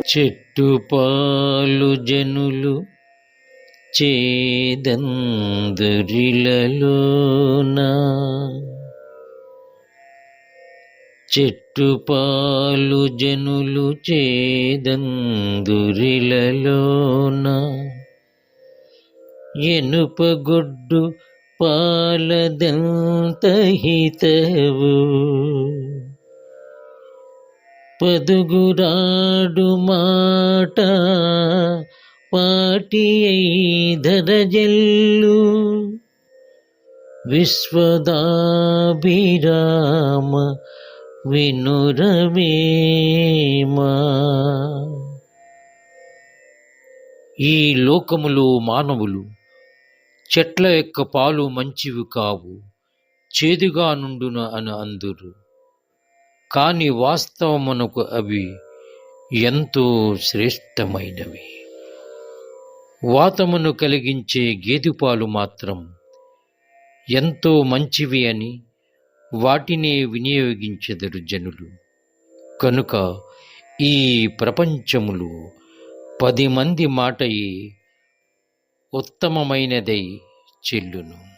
చెట్టు పాలు జనులు చేదందురిలలోనా. చెట్టు పాలు జనులు చేదందురిలలోన. ఎనుపగొడ్డు పాలదంత హితవు పదుగురాడు మాట పాటి ధరజల్లు విశ్వదాభిరామ వినురవేమా ఈ లోకములో మానవులు చెట్ల యొక్క పాలు మంచివి కావు చేదుగా నుండున అని అందురు. కాని వాస్తవమునకు అవి ఎంతో శ్రేష్టమైనవి. వాతమును కలిగించే గేదెపాలు మాత్రం ఎంతో మంచివి అని వాటినే వినియోగించెదరు జనులు. కనుక ఈ ప్రపంచములు పది మంది మాటయి ఉత్తమమైనదై చెల్లును.